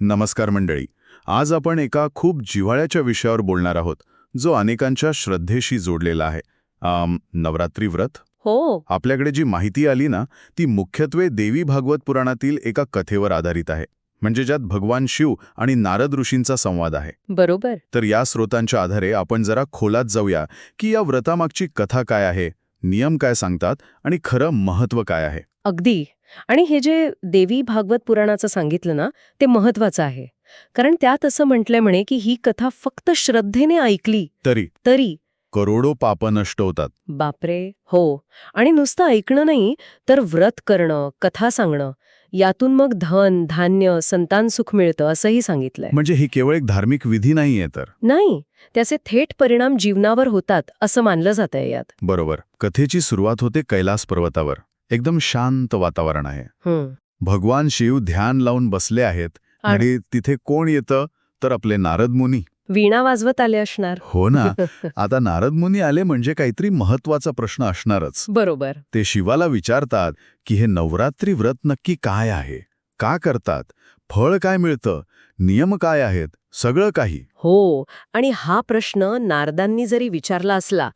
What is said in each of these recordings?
नमस्कार मंडळी. आज आपण एका खूप जिव्हाळ्याच्या विषयावर बोलणार आहोत जो अनेकांच्या श्रद्धेशी जोडलेला आहे. नवरात्री व्रत? हो. आपल्याकडे जी माहिती आली ना ती मुख्यत्वे देवी भागवत पुराणातील एका कथेवर आधारित आहे. म्हणजे ज्यात भगवान शिव आणि नारद ऋषींचा संवाद आहे. बरोबर. तर या स्रोतांच्या आधारे आपण जरा खोलात जाऊया की या व्रतामागची कथा काय आहे नियम काय सांगतात आणि खरं महत्त्व काय आहे? अगदी. आणि हे जे देवी भागवत पुराणाचं सांगितलं ना ते महत्वाचं आहे. कारण त्यात असं म्हटलंय म्हणे की ही कथा फक्त श्रद्धेने ऐकली तरी. तरी. करोडो पाप नष्ट होतात बापरे हो. आणि नुसतं ऐकणं नाही तर व्रत करणं कथा सांगणं यातून मग धन धान्य संतान सुख मिळतं असंही सांगितलंय. म्हणजे ही केवळ एक धार्मिक विधी नाहीये तर. नाही त्याचे थेट परिणाम जीवनावर होतात असं मानलं जातंय यात. बरोबर. कथेची सुरुवात होते कैलास पर्वतावर. एकदम शांत वातावरण आहे. हं. भगवान शिव ध्यान लावून बसले आहेत आणि आणि तिथे कोण येतं? तर आपले नारद मुनी. वीणा वाजवत आले असणार. हो ना. आता नारद मुनी आले म्हणजे काहीतरी महत्त्वाचा प्रश्न असणारच. बरोबर. ते शिवाला विचारतात की हे नवरात्री व्रत नक्की काय आहे? का करतात? फळ काय मिळतं? नियम काय आहेत? सगळं काही. हो. आणि हा प्रश्न नारदांनी जरी विचारला असला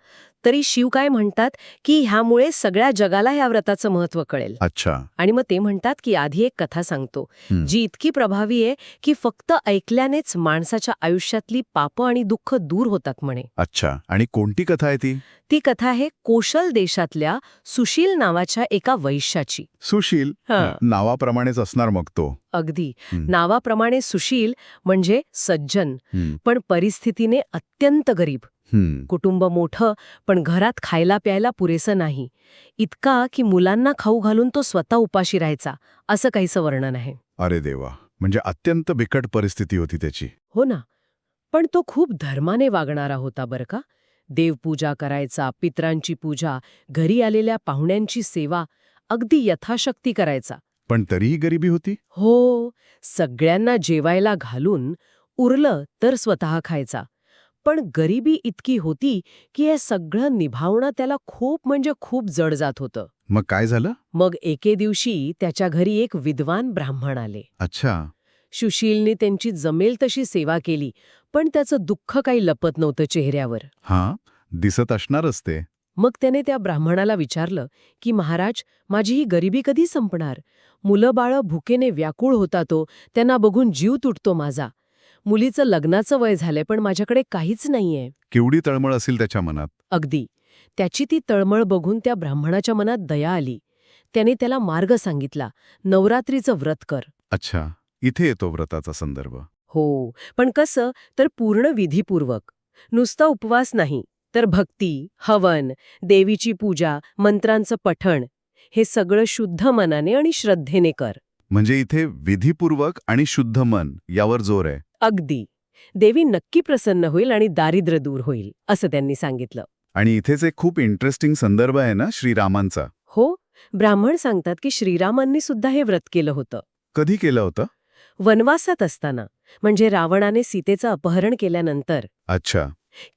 तरी शिव काय म्हणतात की ह्यामुळे सगळ्या जगाला ह्या व्रताचं महत्त्व कळेल अच्छा आणि मग ते म्हणतात की आधी एक कथा सांगतो. जी इतकी प्रभावी आहे की फक्त ऐकल्यानेच माणसाच्या आयुष्यातली पापं आणि दुःख दूर होतात म्हणे अच्छा आणि कोणती कथा आहे ती ती कथा आहे कोशल देशातल्या सुशील नावाच्या एका वैश्याची सुशील. नावाप्रमाणेच असणार मग तो अगदी. नावाप्रमाणे सुशील म्हणजे सज्जन. पण परिस्थितीने अत्यंत गरीब. कुटुंब मोठं पण घरात खायला प्यायला पुरेसं नाही. इतका की मुलांना खाऊ घालून तो स्वतः उपाशी राहायचा असं काहीसं वर्णन आहे. अरे देवा म्हणजे अत्यंत बिकट परिस्थिती होती त्याची. हो ना. पण तो खूप धर्माने वागणारा होता बरं का. देवपूजा करायचा पित्रांची पूजा घरी आलेल्या पाहुण्यांची सेवा अगदी यथाशक्ती करायचा. पण तरीही गरिबी होती? हो सगळ्यांना जेवायला घालून उरलं तर स्वतः खायचा. पण गरिबी इतकी होती की हे सगळं निभावणं त्याला खूप म्हणजे खूप जड जात होतं. मग काय झालं? मग एके दिवशी त्याच्या घरी एक विद्वान ब्राह्मण आले. अच्छा. सुशीलने त्यांची जमेल तशी सेवा केली पण त्याचं दुःख काही लपत नव्हतं चेहऱ्यावर. हां दिसत असणारच ते. मग त्याने त्या ब्राह्मणाला विचारलं की महाराज माझी ही गरिबी कधी संपणार? मुलं बाळं भुकेने व्याकुळ होता तो त्यांना बघून जीव तुटतो माझा. मुलीचं लग्नाचं वय झालंय पण माझ्याकडे काहीच नाहीये. केवढी तळमळ असेल त्याच्या मनात? अगदी. त्याची ती तळमळ बघून त्या ब्राह्मणाच्या मनात दया आली. त्याने त्याला मार्ग सांगितला नवरात्रीचं व्रत कर. अच्छा. इथे येतो व्रताचा संदर्भ. हो. पण कसं तर पूर्ण विधीपूर्वक. नुसता उपवास नाही तर भक्ती हवन देवीची पूजा मंत्रांचं पठण हे सगळं शुद्ध मनाने आणि श्रद्धेने कर. म्हणजे इथे विधीपूर्वक आणि शुद्ध मन यावर जोर आहे. अगदी. देवी नक्की प्रसन्न होईल आणि दारिद्र्य दूर होईल असं त्यांनी सांगितलं. आणि इथेच एक खूप इंटरेस्टिंग संदर्भ आहे ना श्रीरामांचा. हो ब्राह्मण सांगतात की श्रीरामांनी सुद्धा हे व्रत केलं होतं. कधी केलं होतं? वनवासात असताना म्हणजे रावणाने सीतेचं अपहरण केल्यानंतर. अच्छा.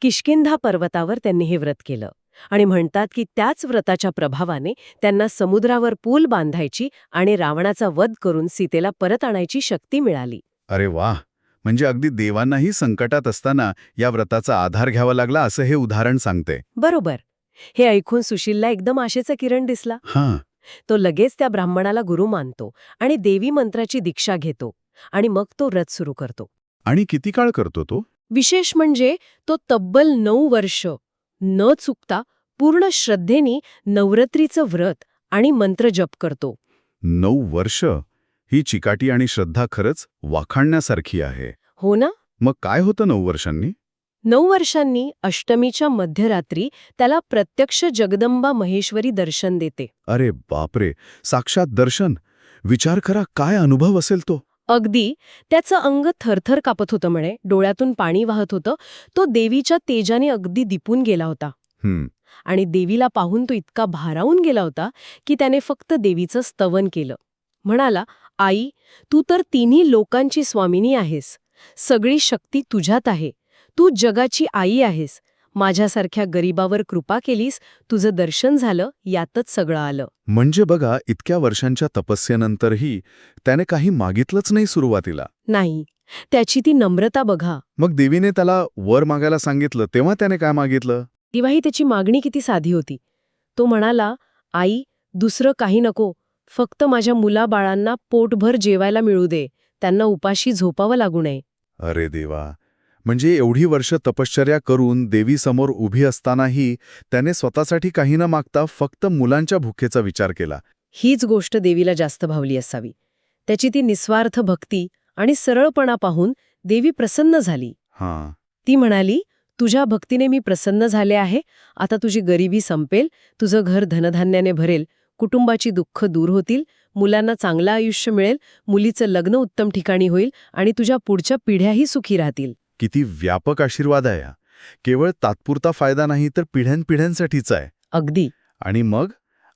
किष्किंधा पर्वतावर त्यांनी हे व्रत केलं. आणि म्हणतात की त्याच व्रताच्या प्रभावाने त्यांना समुद्रावर पूल बांधायची आणि रावणाचा वध करून सीतेला परत आणायची शक्ती मिळाली. अरे वाह! म्हणजे अगदी देवांनाही संकटात असताना या व्रताचा आधार घ्यावा लागला असं हे उदाहरण सांगते. बरोबर. हे ऐकून सुशीलला एकदम आशेचा किरण दिसला. हां. तो लगेच त्या ब्राह्मणाला गुरु मानतो आणि देवी मंत्राची दीक्षा घेतो आणि मग तो व्रत सुरू करतो. आणि किती काळ करतो तो? विशेष म्हणजे तो तब्बल नऊ वर्ष न चुकता पूर्ण श्रद्धेने नवरात्रीचं व्रत आणि मंत्र जप करतो. नऊ वर्ष? ही चिकाटी आणि श्रद्धा खरंच वाखाणण्यासारखी आहे. हो ना? मग काय होतं नऊ वर्षांनी? नऊ वर्षांनी अष्टमीच्या मध्यरात्री त्याला प्रत्यक्ष जगदंबा महेश्वरी दर्शन देते. अरे बापरे! साक्षात दर्शन? विचार करा काय अनुभव असेल तो? अगदी त्याचं अंग थरथर कापत होतं म्हणे. डोळ्यातून पाणी वाहत होतं. तो देवीच्या तेजाने अगदी दिपून गेला होता. आणि देवीला पाहून तो इतका भारावून गेला होता की त्याने फक्त देवीचं स्तवन केलं. म्हणाला आई तू तर तिन्ही लोकांची स्वामिनी आहेस. सगळी शक्ती तुझ्यात आहे. तू जगाची आई आहेस. माझ्यासारख्या गरीबावर कृपा केलीस. तुझं दर्शन झालं. यातच सगळं आलं. म्हणजे बघा इतक्या वर्षांच्या तपस्येनंतरही त्याने काही मागितलंच नाही सुरुवातीला. नाही. त्याची ती नम्रता बघा. मग देवीने त्याला वर मागायला सांगितलं. तेव्हा त्याने काय मागितलं? तेव्हाही त्याची मागणी किती साधी होती. तो म्हणाला आई दुसरं काही नको. फक्त माझ्या मुलाबाळांना पोटभर जेवायला मिळू दे. त्यांना उपाशी झोपावं लागू नये. अरे देवा. म्हणजे एवढी वर्ष तपश्चर्या करून देवीसमोर उभी असतानाही त्याने स्वतःसाठी काही न मागता फक्त मुलांच्या भुकेचा विचार केला. हीच गोष्ट देवीला जास्त भावली असावी. त्याची ती निस्वार्थ भक्ती आणि सरळपणा पाहून देवी प्रसन्न झाली. हां. ती म्हणाली तुझ्या भक्तीने मी प्रसन्न झाले आहे. आता तुझी गरिबी संपेल. तुझं घर धनधान्याने भरेल. कुटुंबाची दुःख दूर होतील मुलांना चांगलं आयुष्य मिळेल मुलीचं लग्न उत्तम ठिकाणी होईल आणि तुझ्या पुढच्या पिढ्याही सुखी राहतील. किती व्यापक आशीर्वाद आहे. केवळ तात्पुरता फायदा नाही तर पिढ्यानपिढ्यांसाठीचा आहे. अगदी. आणि मग?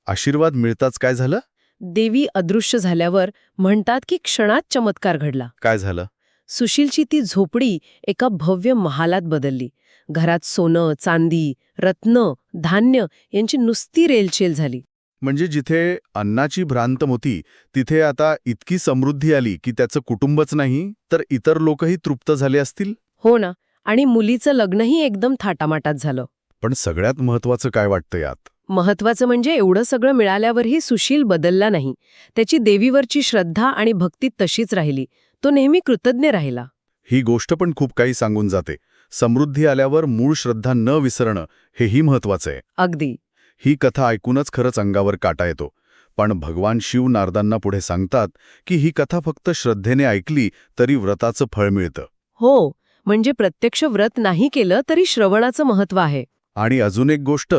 आशीर्वाद मिळताच काय झालं? देवी अदृश्य झाल्यावर म्हणतात की क्षणात चमत्कार घडला. काय झालं? सुशीलची ती झोपडी एका भव्य महालात बदलली. घरात सोनं चांदी रत्न धान्य यांची नुसती रेलचेल झाली. म्हणजे जिथे अन्नाची भ्रांत होती तिथे आता इतकी समृद्धी आली की त्याचं कुटुंबच नाही तर इतर लोकही तृप्त झाले असतील? हो ना. आणि मुलीचं लग्नही एकदम थाटामाटात झालं. पण सगळ्यात महत्वाचं काय वाटतं यात? महत्वाचं म्हणजे एवढं सगळं मिळाल्यावरही सुशील बदलला नाही. त्याची देवीवरची श्रद्धा आणि भक्ती तशीच राहिली. तो नेहमी कृतज्ञ राहिला. ही गोष्ट पण खूप काही सांगून जाते. समृद्धी आल्यावर मूळ श्रद्धा न विसरणं हेही महत्वाचं आहे. अगदी. ही कथा ऐकूनच खरंच अंगावर काटा येतो. पण भगवान शिव नारदांना पुढे सांगतात की ही कथा फक्त श्रद्धेने ऐकली तरी व्रताचं फळ मिळतं. हो म्हणजे प्रत्यक्ष व्रत नाही केलं तरी श्रवणाचं महत्त्व आहे. आणि अजून एक गोष्ट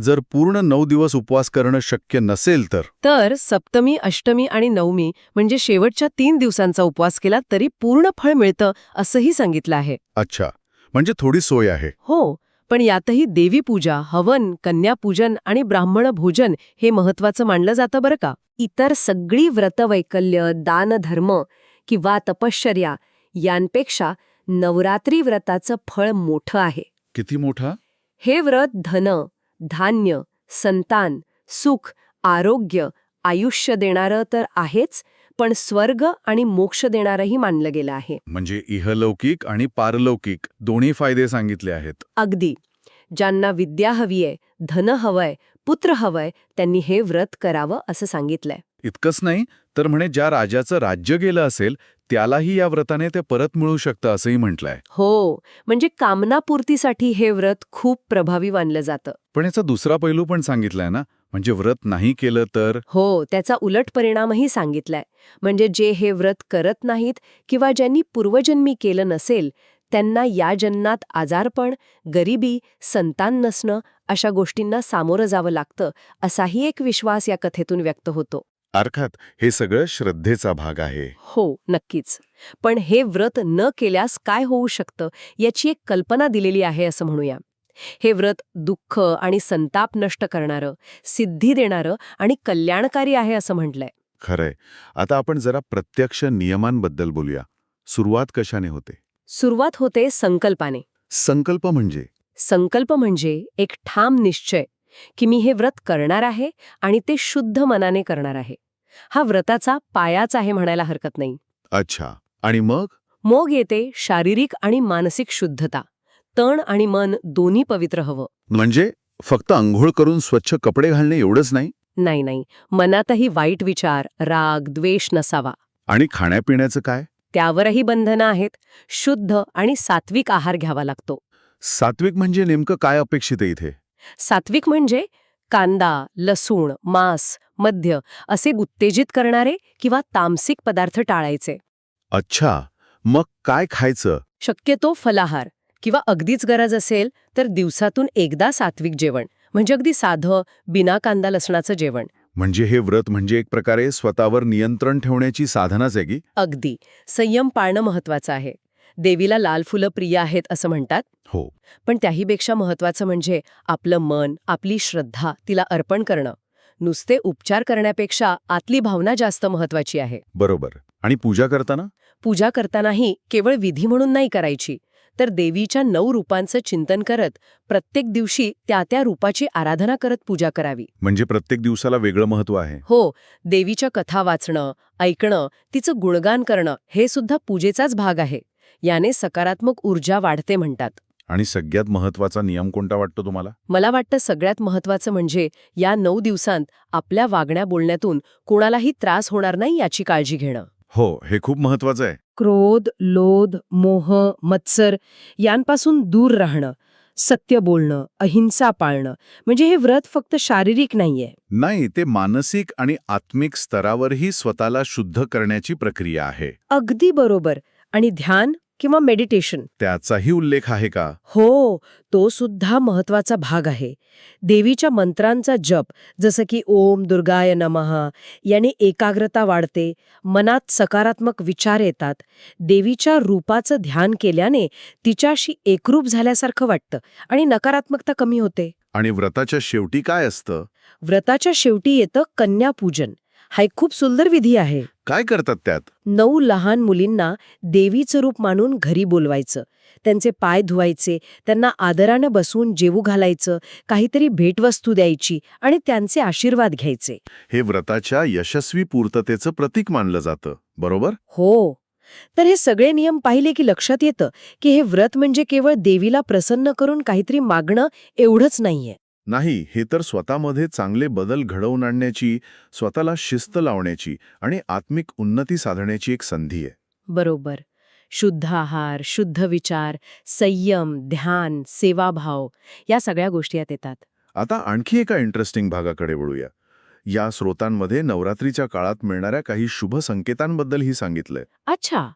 जर पूर्ण नऊ दिवस उपवास करणं शक्य नसेल तर? तर सप्तमी अष्टमी आणि नवमी म्हणजे शेवटच्या तीन दिवसांचा उपवास केला तरी पूर्ण फळ मिळतं असंही सांगितलं आहे. अच्छा म्हणजे थोडी सोय आहे. हो पण यातही देवी पूजा हवन कन्यापूजन आणि ब्राह्मण भोजन हे महत्वाचं मानलं जातं बरं का? इतर सगळी व्रतवैकल्य दानधर्म किंवा तपश्चर्या यांपेक्षा नवरात्री व्रताचं फळ मोठं आहे. किती मोठा? हे व्रत धन धान्य संतान सुख आरोग्य आयुष्य देणारं तर आहेच पण स्वर्ग आणि मोक्ष देणारंही मानलं गेलं आहे. म्हणजे इहलौकिक आणि पारलौकिक दोन्ही फायदे सांगितले आहेत. अगदी. ज्यांना विद्या हवीय धन हवंय पुत्र हवंय त्यांनी हे व्रत करावं असं सांगितलंय. इतकंच नाही तर म्हणे ज्या राजाचं राज्य गेलं असेल त्यालाही या व्रताने ते परत मिळू शकतं असंही म्हटलंय. हो म्हणजे कामनापूर्तीसाठी हे व्रत खूप प्रभावी मानलं जातं. पण याचा दुसरा पैलू पण सांगितलाय ना? म्हणजे व्रत नाही केलं तर? हो त्याचा उलट परिणामही सांगितलाय. म्हणजे जे हे व्रत करत नाहीत किंवा ज्यांनी पूर्वजन्मी केलं नसेल त्यांना या जन्मात आजारपण गरिबी संतान नसणं अशा गोष्टींना सामोरं जावं लागतं असाही एक विश्वास या कथेतून व्यक्त होतो. अर्थात हे सगळं श्रद्धेचा भाग आहे. हो नक्कीच. पण हे व्रत न केल्यास काय होऊ शकतं याची एक कल्पना दिलेली आहे असं म्हणूया. हे व्रत दुःख आणि संताप नष्ट करणारं सिद्धी देणारं आणि कल्याणकारी आहे असं म्हटलंय. खरंय. आता आपण जरा प्रत्यक्ष नियमांबद्दल बोलूया. सुरुवात कशाने होते? सुरुवात होते संकल्पाने. संकल्प म्हणजे? संकल्प म्हणजे एक ठाम निश्चय की मी हे व्रत करणार आहे आणि ते शुद्ध मनाने करणार आहे. हा व्रताचा पायाच आहे म्हणायला हरकत नाही. अच्छा. आणि मग? मग येते शारीरिक आणि मानसिक शुद्धता. तण आणि मन दोन्ही पवित्र हवं. म्हणजे फक्त अंघोळ करून स्वच्छ कपडे घालणे एवढंच नाही? नाही नाही. मनातही वाईट विचार राग द्वेष नसावा. आणि खाण्यापिण्याचं काय? त्यावरही बंधनं आहेत. शुद्ध आणि सात्विक आहार घ्यावा लागतो. सात्विक म्हणजे नेमकं काय अपेक्षित आहे इथे? सात्विक म्हणजे कांदा लसूण मांस मद्य असे उत्तेजित करणारे किंवा तामसिक पदार्थ टाळायचे. अच्छा. मग काय खायचं? शक्यतो फलाहार. किंवा अगदीच गरज असेल तर दिवसातून एकदा सात्विक जेवण. म्हणजे अगदी साधं बिना कांदा लसणाचं जेवण. म्हणजे हे व्रत म्हणजे एक प्रकारे स्वतःवर नियंत्रण ठेवण्याची साधनाच आहे की? अगदी. संयम पाळणं महत्वाचं आहे. देवीला लाल फुलं प्रिय आहेत असं म्हणतात. हो. पण त्याहीपेक्षा महत्वाचं म्हणजे आपलं मन आपली श्रद्धा तिला अर्पण करणं. नुसते उपचार करण्यापेक्षा आतली भावना जास्त महत्वाची आहे. बरोबर. आणि पूजा करताना? पूजा करतानाही केवळ विधी म्हणून नाही करायची. तर देवीच्या नऊ रूपांचं चिंतन करत प्रत्येक दिवशी त्या त्या रूपाची आराधना करत पूजा करावी. म्हणजे प्रत्येक दिवसाला वेगळं महत्त्व आहे. हो देवीच्या कथा वाचणं ऐकणं तिचं गुणगान करणं हे सुद्धा पूजेचाच भाग आहे. याने सकारात्मक ऊर्जा वाढते म्हणतात. आणि सगळ्यात महत्त्वाचा नियम कोणता वाटतो तुम्हाला? मला वाटतं सगळ्यात महत्वाचं म्हणजे या नऊ दिवसांत आपल्या वागण्या बोलण्यातून कोणालाही त्रास होणार नाही याची काळजी घेणं. हो हे खूप महत्वाचं आहे. क्रोध लोध मोह मत्सर यांपासून दूर राहणं सत्य बोलणं अहिंसा पाळणं म्हणजे हे व्रत फक्त शारीरिक नाहीये. नाही ते मानसिक आणि आत्मिक स्तरावरही स्वतःला शुद्ध करण्याची प्रक्रिया आहे. अगदी बरोबर. आणि ध्यान किंवा मेडिटेशन त्याचाही उल्लेख आहे का? हो तो सुद्धा महत्त्वाचा भाग आहे. देवीच्या मंत्रांचा जप जसं की ओम दुर्गाय नमः याने एकाग्रता वाढते मनात सकारात्मक विचार येतात. देवीच्या रूपाचं ध्यान केल्याने तिच्याशी एकरूप झाल्यासारखं वाटतं आणि नकारात्मकता कमी होते. आणि व्रताच्या शेवटी काय असतं? व्रताच्या शेवटी येतं कन्यापूजन. हा एक खूप सुंदर विधी आहे. काय करतात त्यात? नऊ लहान मुलींना देवीचं रूप मानून घरी बोलवायचं. त्यांचे पाय धुवायचे त्यांना आदरानं बसवून जेवू घालायचं काहीतरी भेटवस्तू द्यायची आणि त्यांचे आशीर्वाद घ्यायचे. हे व्रताच्या यशस्वी पूर्ततेचं प्रतीक मानलं जातं बरोबर? हो. तर हे सगळे नियम पाहिले की लक्षात येतं की हे व्रत म्हणजे केवळ देवीला प्रसन्न करून काहीतरी मागणं एवढंच नाहीये. नाही हे तर स्वतःमध्ये चांगले बदल घडवून आणण्याची स्वतःला शिस्त लावण्याची आणि आत्मिक उन्नती साधण्याची एक संधी आहे. बरोबर. शुद्ध आहार शुद्ध विचार संयम ध्यान सेवाभाव या सगळ्या गोष्टी यात येतात. आता आणखी एका इंटरेस्टिंग भागाकडे वळूया. या स्रोतांमध्ये नवरात्रीच्या काळात मिळणाऱ्या काही शुभ संकेतांबद्दलही सांगितलंय. अच्छा.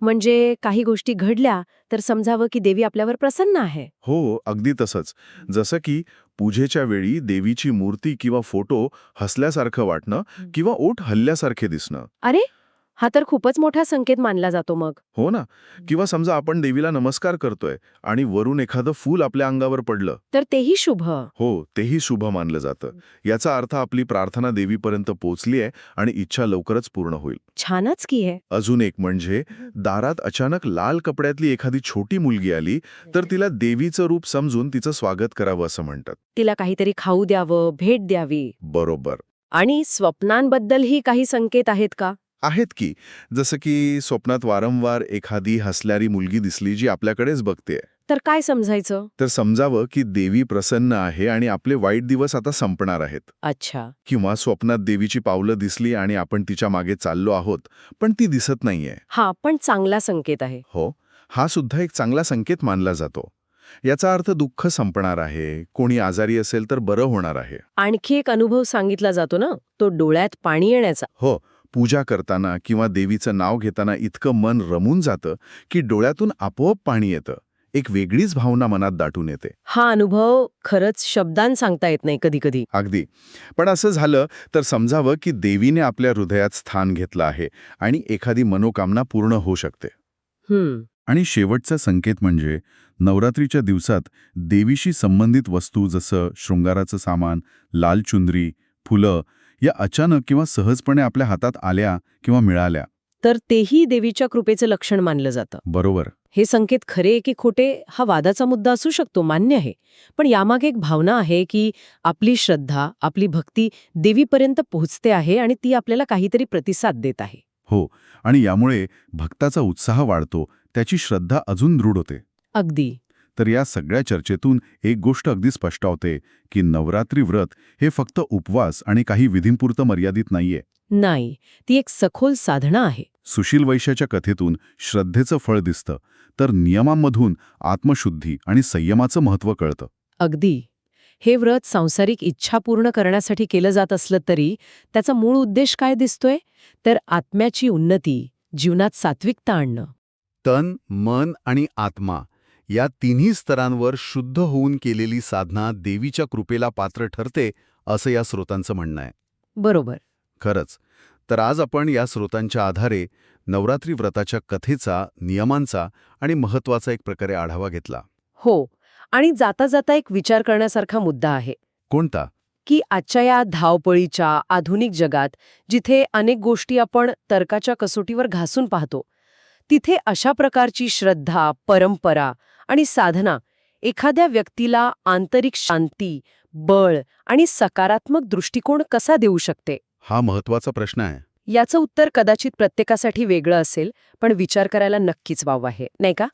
म्हणजे काही गोष्टी घडल्या तर समजावं की देवी आपल्यावर प्रसन्न आहे? हो अगदी तसंच. जसं की पूजेच्या वेळी देवीची मूर्ती किंवा फोटो हसल्यासारखं वाटणं किंवा ओठ हल्ल्यासारखे दिसणं. अरे! हा तर खूपच मोठा संकेत मानला जातो मग. हो ना. किंवा समजा आपण देवीला नमस्कार करतोय आणि वरून एखादं फूल आपल्या अंगावर पडलं. तर तेही शुभ. हो तेही शुभ मानलं जातं. याचा अर्थ आपली प्रार्थना देवीपर्यंत पोचली आहे आणि इच्छा लवकरच पूर्ण होईल. छानच की आहे अजून एक म्हणजे दारात अचानक लाल कपड्यातली एखादी छोटी मुलगी आली तर तिला देवीचं रूप समजून तिचं स्वागत करावं असं म्हणतात. तिला काहीतरी खाऊ द्यावं भेट द्यावी. बरोबर. आणि स्वप्नांबद्दलही काही संकेत आहेत का? आहेत की? जसं की स्वप्नात वारंवार एखादी हसल्यारी मुलगी दिसली जी आपल्याकडेच बघतेय तर काय समजायचं? तर समजावं की देवी प्रसन्न आहे आणि आपले वाईट दिवस आता संपणार आहेत. अच्छा. किंवा स्वप्नात देवीची पावलं दिसली आणि आपण तिच्यामागे चाललो आहोत पण ती दिसत नाहीये. हा पण चांगला संकेत आहे. हो हा सुद्धा एक चांगला संकेत मानला जातो. याचा अर्थ दुःख संपणार आहे कोणी आजारी असेल तर बरं होणार आहे. आणखी एक अनुभव सांगितला जातो ना तो डोळ्यात पाणी येण्याचा. हो पूजा करताना किंवा देवीचं नाव घेताना इतकं मन रमून जातं की डोळ्यातून आपोआप पाणी येतं. एक वेगळीच भावना मनात दाटून येते. हा अनुभव खरंच शब्दांत सांगता येत नाही कधी कधी अगदी. पण असं झालं तर समजावं की देवीने आपल्या हृदयात स्थान घेतलं आहे आणि एखादी मनोकामना पूर्ण होऊ शकते. आणि शेवटचा संकेत म्हणजे नवरात्रीच्या दिवसात देवीशी संबंधित वस्तू जसं शृंगाराचं सामान लाल चुंदरी फुलं या अचानक किंवा सहजपणे आपल्या हातात आल्या किंवा मिळाल्या. तर तेही देवीच्या कृपेचं लक्षण मानलं जातं. बरोबर. हे संकेत खरे की खोटे हा वादाचा मुद्दा असू शकतो मान्य आहे. पण यामागे एक भावना आहे की आपली श्रद्धा आपली भक्ती देवीपर्यंत पोहोचते आहे आणि ती आपल्याला काहीतरी प्रतिसाद देत आहे. हो आणि यामुळे भक्ताचा उत्साह वाढतो त्याची श्रद्धा अजून दृढ होते. अगदी. तर या सगळ्या चर्चेतून एक गोष्ट अगदी स्पष्ट होते की नवरात्री व्रत हे फक्त उपवास आणि काही विधींपुरतं मर्यादित नाहीये. नाही ती एक सखोल साधना आहे. सुशील वैश्याच्या कथेतून श्रद्धेचं फळ दिसतं तर नियमांमधून आत्मशुद्धी आणि संयमाचं महत्त्व कळतं. अगदी. हे व्रत सांसारिक इच्छा पूर्ण करण्यासाठी केलं जात असलं तरी त्याचा मूळ उद्देश काय दिसतोय? तर आत्म्याची उन्नती जीवनात सात्विकता आणणं. तन मन आणि आत्मा या तिन्ही स्तरांवर शुद्ध होऊन केलेली साधना देवीच्या कृपेला पात्र ठरते असं या स्रोतांचं म्हणणं आहे. बरोबर. खरंच. तर आज आपण या स्रोतांच्या आधारे नवरात्री व्रताच्या कथेचा नियमांचा आणि महत्त्वाचा एक प्रकारे आढावा घेतला. हो. आणि जाता जाता एक विचार करण्यासारखा मुद्दा आहे. कोणता? की आजच्या या धावपळीच्या आधुनिक जगात जिथे अनेक गोष्टी आपण तर्काच्या कसोटीवर घासून पाहतो तिथे अशा प्रकारची श्रद्धा परंपरा आणि साधना. एखाद्या व्यक्तीला आंतरिक शांती बळ आणि सकारात्मक दृष्टिकोन कसा देऊ शकते? हा महत्त्वाचा प्रश्न आहे. याचं उत्तर कदाचित प्रत्येकासाठी वेगळं असेल पण विचार करायला नक्कीच वाव आहे. नाही का?